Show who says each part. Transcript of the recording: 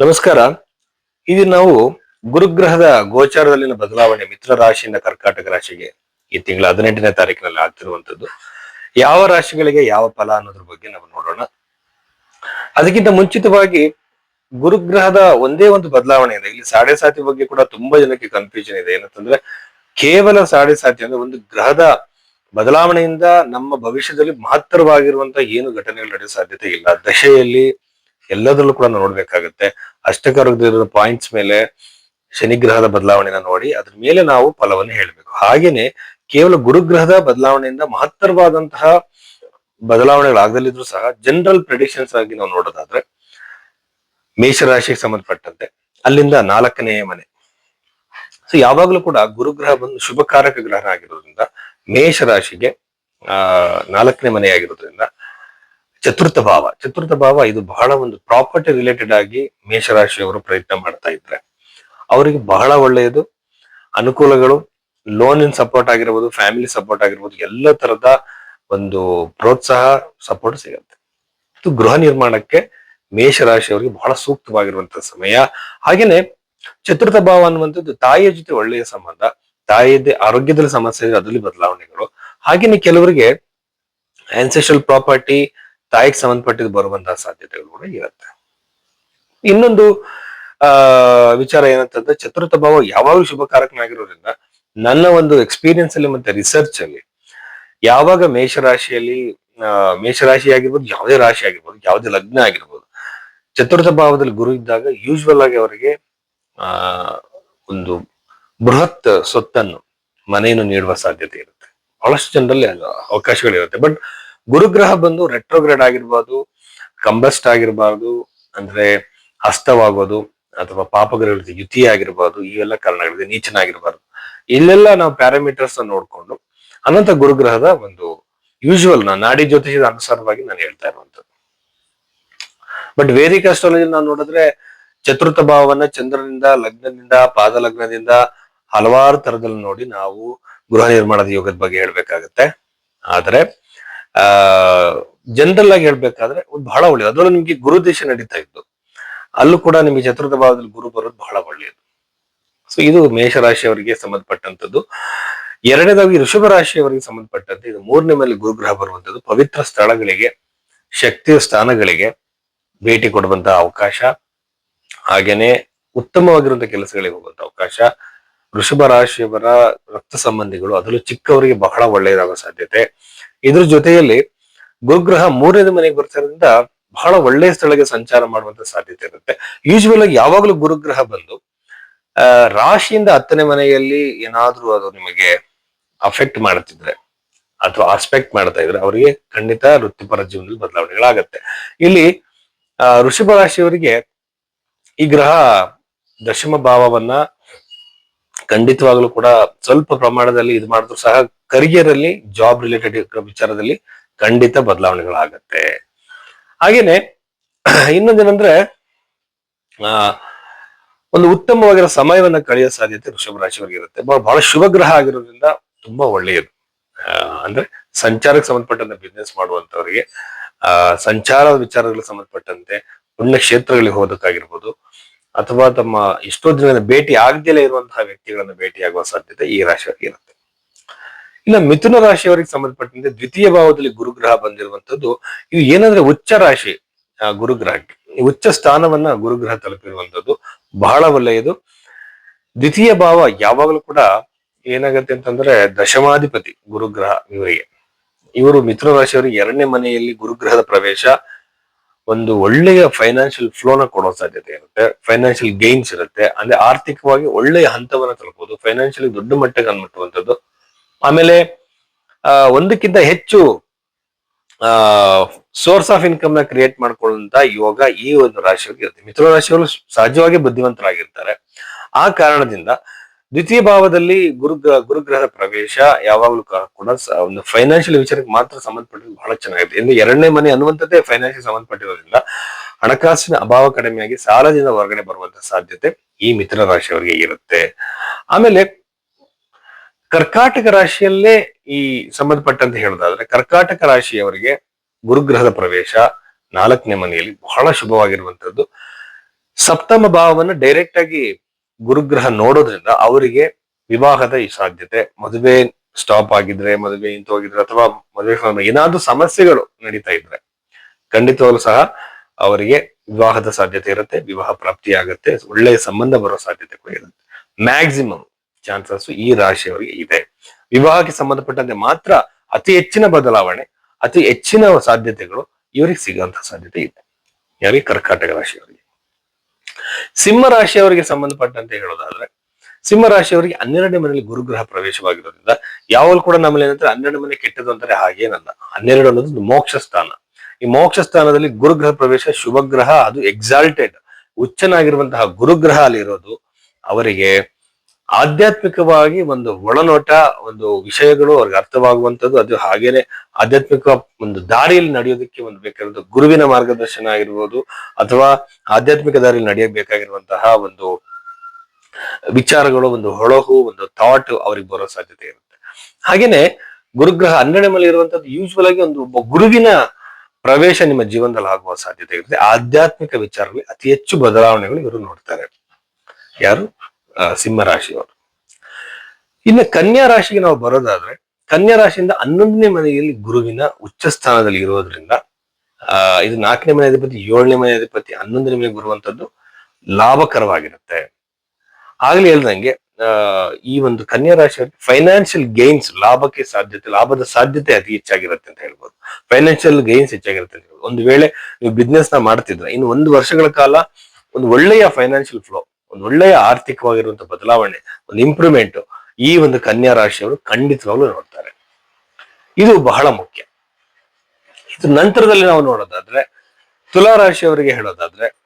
Speaker 1: ನಮಸ್ಕಾರ. ಇದು ನಾವು ಗುರುಗ್ರಹದ ಗೋಚಾರದಲ್ಲಿನ ಬದಲಾವಣೆ ಮಿತ್ರ ರಾಶಿಯಿಂದ ಕರ್ಕಾಟಕ ರಾಶಿಗೆ ಈ ತಿಂಗಳ ಹದಿನೆಂಟನೇ ತಾರೀಕಿನಲ್ಲಿ ಆಗ್ತಿರುವಂತದ್ದು ಯಾವ ರಾಶಿಗಳಿಗೆ ಯಾವ ಫಲ ಅನ್ನೋದ್ರ ಬಗ್ಗೆ ನಾವು ನೋಡೋಣ. ಅದಕ್ಕಿಂತ ಮುಂಚಿತವಾಗಿ ಗುರುಗ್ರಹದ ಒಂದೇ ಒಂದು ಬದಲಾವಣೆ ಇದೆ. ಇಲ್ಲಿ ಸಾಡೆ ಸಾತಿ ಬಗ್ಗೆ ಕೂಡ ತುಂಬಾ ಜನಕ್ಕೆ ಕನ್ಫ್ಯೂಷನ್ ಇದೆ. ಏನಂತಂದ್ರೆ ಕೇವಲ ಸಾಡೆ ಸಾತಿ ಅಂದ್ರೆ ಒಂದು ಗ್ರಹದ ಬದಲಾವಣೆಯಿಂದ ನಮ್ಮ ಭವಿಷ್ಯದಲ್ಲಿ ಮಹತ್ತರವಾಗಿರುವಂತಹ ಏನು ಘಟನೆಗಳು ನಡೆಯೋ ಸಾಧ್ಯತೆ ಇಲ್ಲ. ದಶೆಯಲ್ಲಿ ಎಲ್ಲದರಲ್ಲೂ ಕೂಡ ನೋಡ್ಬೇಕಾಗತ್ತೆ. ಅಷ್ಟಕರ್ಗದ ಪಾಯಿಂಟ್ಸ್ ಮೇಲೆ ಶನಿಗ್ರಹದ ಬದಲಾವಣೆನ ನೋಡಿ, ಅದ್ರ ಮೇಲೆ ನಾವು ಫಲವನ್ನು ಹೇಳಬೇಕು. ಹಾಗೇನೆ ಕೇವಲ ಗುರುಗ್ರಹದ ಬದಲಾವಣೆಯಿಂದ ಮಹತ್ತರವಾದಂತಹ ಬದಲಾವಣೆಗಳಾಗದಲ್ಲಿದ್ರು ಸಹ ಜನರಲ್ ಪ್ರೆಡಿಕ್ಷನ್ಸ್ ಆಗಿ ನಾವು ನೋಡೋದಾದ್ರೆ ಮೇಷರಾಶಿಗೆ ಸಂಬಂಧಪಟ್ಟಂತೆ ಅಲ್ಲಿಂದ ನಾಲ್ಕನೇ ಮನೆ. ಸೊ ಯಾವಾಗಲೂ ಕೂಡ ಗುರುಗ್ರಹ ಬಂದು ಶುಭಕಾರಕ ಗ್ರಹ ಆಗಿರೋದ್ರಿಂದ ಮೇಷರಾಶಿಗೆ, ಆ, ನಾಲ್ಕನೇ ಮನೆ ಆಗಿರೋದ್ರಿಂದ ಚತುರ್ಥ ಭಾವ. ಚತುರ್ಥ ಭಾವ ಇದು ಬಹಳ ಒಂದು ಪ್ರಾಪರ್ಟಿ ರಿಲೇಟೆಡ್ ಆಗಿ ಮೇಷರಾಶಿಯವರು ಪ್ರಯತ್ನ ಮಾಡ್ತಾ ಇದ್ರೆ. ಅವರಿಗೆ ಬಹಳ ಒಳ್ಳೆಯದು. ಅನುಕೂಲಗಳು ಲೋನ್ ಇನ್ ಸಪೋರ್ಟ್ ಆಗಿರ್ಬೋದು ಫ್ಯಾಮಿಲಿ ಸಪೋರ್ಟ್ ಆಗಿರ್ಬೋದು, ಎಲ್ಲ ತರದ ಒಂದು ಪ್ರೋತ್ಸಾಹ ಸಪೋರ್ಟ್ ಸಿಗುತ್ತೆ. ಇದು ಗೃಹ ನಿರ್ಮಾಣಕ್ಕೆ ಮೇಷರಾಶಿಯವರಿಗೆ ಬಹಳ ಸೂಕ್ತವಾಗಿರುವಂತಹ ಸಮಯ. ಹಾಗೇನೆ ಚತುರ್ಥ ಭಾವ ಅನ್ನುವಂಥದ್ದು ತಾಯಿಯ ಜೊತೆ ಒಳ್ಳೆಯ ಸಂಬಂಧ, ತಾಯಿಯದ್ದೇ ಆರೋಗ್ಯದಲ್ಲಿ ಸಮಸ್ಯೆ, ಅದರಲ್ಲಿ ಬದಲಾವಣೆಗಳು. ಹಾಗೇನೆ ಕೆಲವರಿಗೆ ಆನ್ಸೆಷಲ್ ಪ್ರಾಪರ್ಟಿ ತಾಯಿಗೆ ಸಂಬಂಧಪಟ್ಟಿದ್ದು ಬರುವಂತಹ ಸಾಧ್ಯತೆಗಳು ಕೂಡ ಇರುತ್ತೆ. ಇನ್ನೊಂದು, ಆ, ವಿಚಾರ ಏನಂತಂದ್ರೆ ಚತುರ್ಥ ಭಾವ ಯಾವಾಗಲೂ ಶುಭಕಾರಕನಾಗಿರೋದ್ರಿಂದ ನನ್ನ ಒಂದು ಎಕ್ಸ್ಪೀರಿಯನ್ಸ್ ಅಲ್ಲಿ ಮತ್ತೆ ರಿಸರ್ಚ್ ಅಲ್ಲಿ ಯಾವಾಗ ಮೇಷರಾಶಿಯಲ್ಲಿ ಮೇಷರಾಶಿ ಆಗಿರ್ಬೋದು, ಯಾವುದೇ ರಾಶಿ ಆಗಿರ್ಬೋದು, ಯಾವುದೇ ಲಗ್ನ ಆಗಿರ್ಬೋದು, ಚತುರ್ಥ ಭಾವದಲ್ಲಿ ಗುರು ಇದ್ದಾಗ ಯೂಶುವಲ್ ಆಗಿ ಅವರಿಗೆ, ಆ, ಒಂದು ಬೃಹತ್ ಸೊತ್ತನ್ನು ಮನೆಯನ್ನು ನೀಡುವ ಸಾಧ್ಯತೆ ಇರುತ್ತೆ. ಬಹಳಷ್ಟು ಜನರಲ್ಲಿ ಅವಕಾಶಗಳಿರುತ್ತೆ. ಬಟ್ ಗುರುಗ್ರಹ ಬಂದು ರೆಟ್ರೋಗ್ರೇಡ್ ಆಗಿರ್ಬೋದು ಕಂಬಸ್ಟ್ ಆಗಿರ್ಬಾರ್ದು, ಅಂದ್ರೆ ಹಸ್ತವಾಗೋದು, ಅಥವಾ ಪಾಪಗ್ರಹಗಳಿಗೆ ಯುತಿ ಆಗಿರ್ಬಾರ್ದು ಇವೆಲ್ಲ ಕಾರಣಗಳಿಗೆ ನೀಚನಾಗಿರ್ಬಾರ್ದು. ಇಲ್ಲೆಲ್ಲ ನಾವು ಪ್ಯಾರಾಮೀಟರ್ಸ್ ನೋಡ್ಕೊಂಡು, ಅನಂತ ಗುರುಗ್ರಹದ ಒಂದು ಯೂಶುವಲ್ ನಾ ನಾಡಿ ಜ್ಯೋತಿಷದ ಅನುಸಾರವಾಗಿ ನಾನು ಹೇಳ್ತಾ ಇರುವಂತದ್ದು ಬಟ್ ವೇದಿಕ ಅಸ್ಟ್ರಾಲಜಿ ನಾವು ನೋಡಿದ್ರೆ, ಚತುರ್ಥ ಭಾವವನ್ನ ಚಂದ್ರನಿಂದ, ಲಗ್ನದಿಂದ, ಪಾದ ಲಗ್ನದಿಂದ ಹಲವಾರು ತರದಲ್ಲಿ ನೋಡಿ ನಾವು ಗೃಹ ನಿರ್ಮಾಣದ ಯೋಗದ ಬಗ್ಗೆ ಹೇಳ್ಬೇಕಾಗತ್ತೆ. ಆದ್ರೆ ಆ ಜನರಲ್ ಆಗಿ ಹೇಳ್ಬೇಕಾದ್ರೆ ಬಹಳ ಒಳ್ಳೆಯದು ಅದರಲ್ಲೂ ನಿಮ್ಗೆ ಗುರು ದೇಶ ನಡೀತಾ ಇತ್ತು. ಅಲ್ಲೂ ಕೂಡ ನಿಮಗೆ ಚತುರ್ಥ ಭಾವದಲ್ಲಿ ಗುರು ಬರೋದು ಬಹಳ ಒಳ್ಳೆಯದು ಸೊ ಇದು ಮೇಷರಾಶಿಯವರಿಗೆ ಸಂಬಂಧಪಟ್ಟಂತದ್ದು. ಎರಡನೇದಾಗಿ ಋಷಭ ರಾಶಿಯವರಿಗೆ ಸಂಬಂಧಪಟ್ಟಂತೆ ಇದು ಮೂರನೇ ಮೇಲೆ ಗುರುಗ್ರಹ ಬರುವಂತದ್ದು. ಪವಿತ್ರ ಸ್ಥಳಗಳಿಗೆ, ಶಕ್ತಿಯ ಸ್ಥಾನಗಳಿಗೆ ಭೇಟಿ ಕೊಡುವಂತಹ ಅವಕಾಶ. ಹಾಗೇನೆ ಉತ್ತಮವಾಗಿರುವಂತಹ ಕೆಲಸಗಳಿಗೆ ಹೋಗುವಂತಹ ಅವಕಾಶ. ಋಷಭ ರಾಶಿಯವರ ರಕ್ತ ಸಂಬಂಧಿಗಳು, ಅದರಲ್ಲೂ ಚಿಕ್ಕವರಿಗೆ ಬಹಳ ಒಳ್ಳೆಯದಾಗುವ ಸಾಧ್ಯತೆ. ಇದ್ರ ಜೊತೆಯಲ್ಲಿ ಗುರುಗ್ರಹ ಮೂರನೇ ಮನೆಗೆ ಬರ್ತಿರೋದ್ರಿಂದ ಬಹಳ ಒಳ್ಳೆಯ ಸ್ಥಳಕ್ಕೆ ಸಂಚಾರ ಮಾಡುವಂತ ಸಾಧ್ಯತೆ ಇರುತ್ತೆ. ಯೂಶುವಲ್ ಆಗಿ ಯಾವಾಗಲೂ ಗುರುಗ್ರಹ ಬಂದು ರಾಶಿಯಿಂದ ಹತ್ತನೇ ಮನೆಯಲ್ಲಿ ಏನಾದ್ರೂ ಅದು ನಿಮಗೆ ಅಫೆಕ್ಟ್ ಮಾಡ್ತಿದ್ರೆ ಅಥವಾ ಆಸ್ಪೆಕ್ಟ್ ಮಾಡ್ತಾ ಇದ್ರೆ ಅವರಿಗೆ ಖಂಡಿತ ವೃತ್ತಿಪರ ಜೀವನದಲ್ಲಿ ಬದಲಾವಣೆಗಳಾಗತ್ತೆ. ಇಲ್ಲಿ ಋಷಭ ರಾಶಿಯವರಿಗೆ ಈ ಗ್ರಹ ದಶಮ ಭಾವವನ್ನ ಖಂಡಿತವಾಗ್ಲೂ ಕೂಡ ಸ್ವಲ್ಪ ಪ್ರಮಾಣದಲ್ಲಿ ಇದು ಮಾಡಿದ್ರು ಸಹ ಕರಿಯರ್ ಅಲ್ಲಿ ಜಾಬ್ ರಿಲೇಟೆಡ್ ವಿಚಾರದಲ್ಲಿ ಖಂಡಿತ ಬದಲಾವಣೆಗಳಾಗತ್ತೆ. ಹಾಗೇನೆ ಇನ್ನೊಂದೇನಂದ್ರೆ ಆ, ಒಂದು ಉತ್ತಮವಾಗಿರೋ ಸಮಯವನ್ನ ಕಳೆಯೋ ಸಾಧ್ಯತೆ ವೃಷಭ ರಾಶಿಯವರಿಗೆ ಇರುತ್ತೆ. ಬಹಳ ಶುಭ ಗ್ರಹ ಆಗಿರೋದ್ರಿಂದ ತುಂಬಾ ಒಳ್ಳೆಯದು. ಅಂದ್ರೆ ಸಂಚಾರಕ್ಕೆ ಸಂಬಂಧಪಟ್ಟಂತೆ ಬಿಸ್ನೆಸ್ ಮಾಡುವಂತವರಿಗೆ ಆ, ಸಂಚಾರದ ವಿಚಾರಗಳಿಗೆ ಸಂಬಂಧಪಟ್ಟಂತೆ ಪುಣ್ಯ ಕ್ಷೇತ್ರಗಳಿಗೆ ಹೋಗೋದಕ್ಕಾಗಿರ್ಬೋದು ಅಥವಾ ತಮ್ಮ ಎಷ್ಟೋ ದಿನದ ಭೇಟಿ ಆಗದಲೇ ಇರುವಂತಹ ವ್ಯಕ್ತಿಗಳನ್ನ ಭೇಟಿಯಾಗುವ ಸಾಧ್ಯತೆ ಈ ರಾಶಿಯವರಿಗೆ ಇರುತ್ತೆ. ಇನ್ನು ಮಿಥುನ ರಾಶಿಯವರಿಗೆ ಸಂಬಂಧಪಟ್ಟಂತೆ ದ್ವಿತೀಯ ಭಾವದಲ್ಲಿ ಗುರುಗ್ರಹ ಬಂದಿರುವಂತದ್ದು ಇದು ಏನಂದ್ರೆ ಉಚ್ಚ ರಾಶಿ ಗುರುಗ್ರಹಕ್ಕೆ. ಉಚ್ಚ ಸ್ಥಾನವನ್ನ ಗುರುಗ್ರಹ ತಲುಪಿರುವಂತದ್ದು ಬಹಳ ಒಳ್ಳೆಯದು. ದ್ವಿತೀಯ ಭಾವ ಯಾವಾಗಲೂ ಕೂಡ ಏನಾಗತ್ತೆ ಅಂತಂದ್ರೆ ದಶಮಾಧಿಪತಿ ಗುರುಗ್ರಹ ಇವರಿಗೆ. ಇವರು ಮಿಥುನ ರಾಶಿಯವರಿಗೆ ಎರಡನೇ ಮನೆಯಲ್ಲಿ ಗುರುಗ್ರಹದ ಪ್ರವೇಶ ಒಂದು ಒಳ್ಳೆಯ ಫೈನಾನ್ಷಿಯಲ್ ಫ್ಲೋನ ಕೊಡೋ ಸಾಧ್ಯತೆ ಇರುತ್ತೆ. ಫೈನಾನ್ಷಿಯಲ್ ಗೇನ್ಸ್ ಇರುತ್ತೆ. ಅಂದ್ರೆ ಆರ್ಥಿಕವಾಗಿ ಒಳ್ಳೆಯ ಹಂತವನ್ನ ತಲುಪಬಹುದು ಫೈನಾನ್ಷಿಯಲಿ ದೊಡ್ಡ ಮಟ್ಟಕ್ಕೆ ಅನ್ಬಿಟ್ಟುವಂಥದ್ದು ಆಮೇಲೆ ಒಂದಕ್ಕಿಂತ ಹೆಚ್ಚು ಸೋರ್ಸ್ ಆಫ್ ಇನ್ಕಮ್ನ ಕ್ರಿಯೇಟ್ ಮಾಡ್ಕೊಳ್ಳುವಂತ ಯೋಗ ಈ ಒಂದು ರಾಶಿಯಲ್ಲಿ ಇರುತ್ತೆ. ಮಿಥುನ ರಾಶಿಯವರು ಸಹಜವಾಗಿ ಬುದ್ಧಿವಂತರಾಗಿರ್ತಾರೆ. ಆ ಕಾರಣದಿಂದ ದ್ವಿತೀಯ ಭಾವದಲ್ಲಿ ಗುರುಗ್ರಹ ಗುರುಗ್ರಹದ ಪ್ರವೇಶ ಯಾವಾಗಲೂ ಕೂಡ ಒಂದು ಫೈನಾನ್ಷಿಯಲ್ ವಿಚಾರಕ್ಕೆ ಮಾತ್ರ ಸಂಬಂಧಪಟ್ಟಿದ್ದು ಬಹಳ ಚೆನ್ನಾಗಿದೆ. ಇನ್ನು ಎರಡನೇ ಮನೆ ಅನ್ನುವಂಥದ್ದೇ ಫೈನಾನ್ಷಿಯಲ್ ಸಂಬಂಧಪಟ್ಟಿರೋದ್ರಿಂದ ಹಣಕಾಸಿನ ಅಭಾವ ಕಡಿಮೆಯಾಗಿ ಸಾಲದಿಂದ ಹೊರಗಡೆ ಬರುವಂತಹ ಸಾಧ್ಯತೆ ಈ ಮಿತ್ರ ರಾಶಿಯವರಿಗೆ ಇರುತ್ತೆ. ಆಮೇಲೆ ಕರ್ಕಾಟಕ ರಾಶಿಯಲ್ಲೇ ಈ ಸಂಬಂಧಪಟ್ಟಂತ ಹೇಳೋದಾದ್ರೆ ಕರ್ಕಾಟಕ ರಾಶಿಯವರಿಗೆ ಗುರುಗ್ರಹದ ಪ್ರವೇಶ ನಾಲ್ಕನೇ ಮನೆಯಲ್ಲಿ ಬಹಳ ಶುಭವಾಗಿರುವಂತದ್ದು ಸಪ್ತಮ ಭಾವವನ್ನು ಡೈರೆಕ್ಟ್ ಆಗಿ ಗುರುಗ್ರಹ ನೋಡೋದ್ರಿಂದ ಅವರಿಗೆ ವಿವಾಹದ ಈ ಸಾಧ್ಯತೆ. ಮದುವೆ ಸ್ಟಾಪ್ ಆಗಿದ್ರೆ, ಮದುವೆ ಇಂತ ಹೋಗಿದ್ರೆ, ಅಥವಾ ಮದುವೆ ಏನಾದ್ರೂ ಸಮಸ್ಯೆಗಳು ನಡೀತಾ ಇದ್ರೆ ಖಂಡಿತವಾಗ್ಲೂ ಸಹ ಅವರಿಗೆ ವಿವಾಹದ ಸಾಧ್ಯತೆ ಇರುತ್ತೆ, ವಿವಾಹ ಪ್ರಾಪ್ತಿ ಆಗುತ್ತೆ ಒಳ್ಳೆಯ ಸಂಬಂಧ ಬರೋ ಸಾಧ್ಯತೆ ಕೂಡ ಇರುತ್ತೆ. ಮ್ಯಾಕ್ಸಿಮಮ್ ಚಾನ್ಸಸ್ ಈ ರಾಶಿಯವರಿಗೆ ಇದೆ. ವಿವಾಹಕ್ಕೆ ಸಂಬಂಧಪಟ್ಟಂತೆ ಮಾತ್ರ ಅತಿ ಹೆಚ್ಚಿನ ಬದಲಾವಣೆ, ಅತಿ ಹೆಚ್ಚಿನ ಸಾಧ್ಯತೆಗಳು ಇವರಿಗೆ ಸಿಗುವಂತಹ ಸಾಧ್ಯತೆ ಇದೆ. ಯಾರಿಗೆ? ಕರ್ಕಾಟಕ ರಾಶಿಯವರಿಗೆ. ಸಿಂಹ ರಾಶಿಯವರಿಗೆ ಸಂಬಂಧಪಟ್ಟಂತೆ ಹೇಳೋದಾದ್ರೆ, ಸಿಂಹ ರಾಶಿಯವರಿಗೆ ಹನ್ನೆರಡನೇ ಮನೆಯಲ್ಲಿ ಗುರುಗ್ರಹ ಪ್ರವೇಶವಾಗಿರೋದ್ರಿಂದ, ಯಾವಾಗಲೂ ಕೂಡ ನಮ್ಮಲ್ಲಿ ಏನಂದ್ರೆ ಹನ್ನೆರಡು ಮನೆ ಕೆಟ್ಟದ್ದು ಅಂತಾರೆ ಹಾಗೇನಲ್ಲ ಹನ್ನೆರಡು ಅನ್ನೋದು ಮೋಕ್ಷ ಸ್ಥಾನ. ಈ ಮೋಕ್ಷ ಸ್ಥಾನದಲ್ಲಿ ಗುರುಗ್ರಹ ಪ್ರವೇಶ ಶುಭಗ್ರಹ ಅದು ಎಕ್ಸಾಲ್ಟೆಡ್ ಉಚ್ಚನಾಗಿರುವಂತಹ ಗುರುಗ್ರಹ ಅಲ್ಲಿರೋದು ಅವರಿಗೆ ಆಧ್ಯಾತ್ಮಿಕವಾಗಿ ಒಂದು ಒಳನೋಟ, ಒಂದು ವಿಷಯಗಳು ಅವ್ರಿಗೆ ಅರ್ಥವಾಗುವಂತದ್ದು ಅದು ಹಾಗೇನೆ ಆಧ್ಯಾತ್ಮಿಕ ಒಂದು ದಾರಿಯಲ್ಲಿ ನಡೆಯೋದಕ್ಕೆ ಒಂದು ಬೇಕಾಗಿರೋದು ಗುರುವಿನ ಮಾರ್ಗದರ್ಶನ ಆಗಿರ್ಬೋದು, ಅಥವಾ ಆಧ್ಯಾತ್ಮಿಕ ದಾರಿಯಲ್ಲಿ ನಡೆಯಬೇಕಾಗಿರುವಂತಹ ಒಂದು ವಿಚಾರಗಳು, ಒಂದು ಹೊಳಹು, ಒಂದು ಥಾಟ್ ಅವ್ರಿಗೆ ಬರೋ ಸಾಧ್ಯತೆ ಇರುತ್ತೆ. ಹಾಗೇನೆ ಗುರುಗ್ರಹ ಹನ್ನೆರಡು ಮೇಲೆ ಇರುವಂತದ್ದು ಯೂಶುವಲ್ ಆಗಿ ಒಂದು ಗುರುವಿನ ಪ್ರವೇಶ ನಿಮ್ಮ ಜೀವನದಲ್ಲಿ ಆಗುವ ಸಾಧ್ಯತೆ ಇರುತ್ತೆ. ಆಧ್ಯಾತ್ಮಿಕ ವಿಚಾರಗಳಲ್ಲಿ ಅತಿ ಹೆಚ್ಚು ಬದಲಾವಣೆಗಳು ಇವರು ನೋಡ್ತಾರೆ. ಯಾರು? ಸಿಂಹ ರಾಶಿಯವರು. ಇನ್ನು ಕನ್ಯಾ ರಾಶಿಗೆ ನಾವು ಬರೋದಾದ್ರೆ, ಕನ್ಯಾ ರಾಶಿಯಿಂದ ಹನ್ನೊಂದನೇ ಮನೆಯಲ್ಲಿ ಗುರುವಿನ ಉಚ್ಚ ಸ್ಥಾನದಲ್ಲಿ ಇರೋದ್ರಿಂದ ಇದು ನಾಲ್ಕನೇ ಮನೆ ಅಧಿಪತಿ, ಏಳನೇ ಮನೆ ಅಧಿಪತಿ, ಹನ್ನೊಂದನೇ ಮನೆ ಬರುವಂತದ್ದು ಲಾಭಕರವಾಗಿರುತ್ತೆ. ಆಗ್ಲೇ ಹೇಳ್ದಂಗೆ ಈ ಒಂದು ಕನ್ಯಾ ರಾಶಿಯವರಿಗೆ ಫೈನಾನ್ಷಿಯಲ್ ಗೇನ್ಸ್ ಲಾಭಕ್ಕೆ ಸಾಧ್ಯತೆ, ಲಾಭದ ಸಾಧ್ಯತೆ ಅತಿ ಹೆಚ್ಚಾಗಿರುತ್ತೆ ಅಂತ ಹೇಳ್ಬೋದು. ಫೈನಾನ್ಷಿಯಲ್ ಗೇನ್ಸ್ ಹೆಚ್ಚಾಗಿರುತ್ತೆ ಅಂತ ಹೇಳ್ಬೋದು. ಒಂದು ವೇಳೆ ನೀವು ಬಿಸ್ನೆಸ್ನ ಮಾಡ್ತಿದ್ರೆ, ಇನ್ನು ಒಂದು ವರ್ಷಗಳ ಕಾಲ ಒಂದು ಒಳ್ಳೆಯ ಫೈನಾನ್ಷಿಯಲ್ ಫ್ಲೋ ಒಂದು ಒಳ್ಳೆಯ ಆರ್ಥಿಕವಾಗಿರುವಂತಹ ಬದಲಾವಣೆ, ಒಂದು ಇಂಪ್ರೂವ್ಮೆಂಟ್ ಈ ಒಂದು ಕನ್ಯಾ ರಾಶಿಯವರು ಖಂಡಿತವಾಗ್ಲೂ ನೋಡ್ತಾರೆ. ಇದು ಬಹಳ ಮುಖ್ಯ. ಇದು ನಂತರದಲ್ಲಿ ನಾವು ನೋಡೋದಾದ್ರೆ, ತುಲಾ ರಾಶಿಯವರಿಗೆ ಹೇಳೋದಾದ್ರೆ